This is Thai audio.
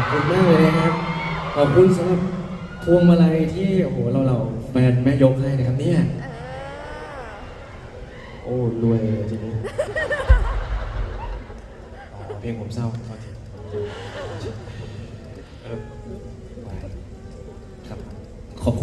ขอบคุณมากเลยนะครับ ขอบคุณสำหรับพวงมาลัยที่โอ้โหเราเราแฟนแม่ยกให้นะครับเนี่ยโอ้รวยจริทีนี้เพลงผมเศร้าขอโทษทีเ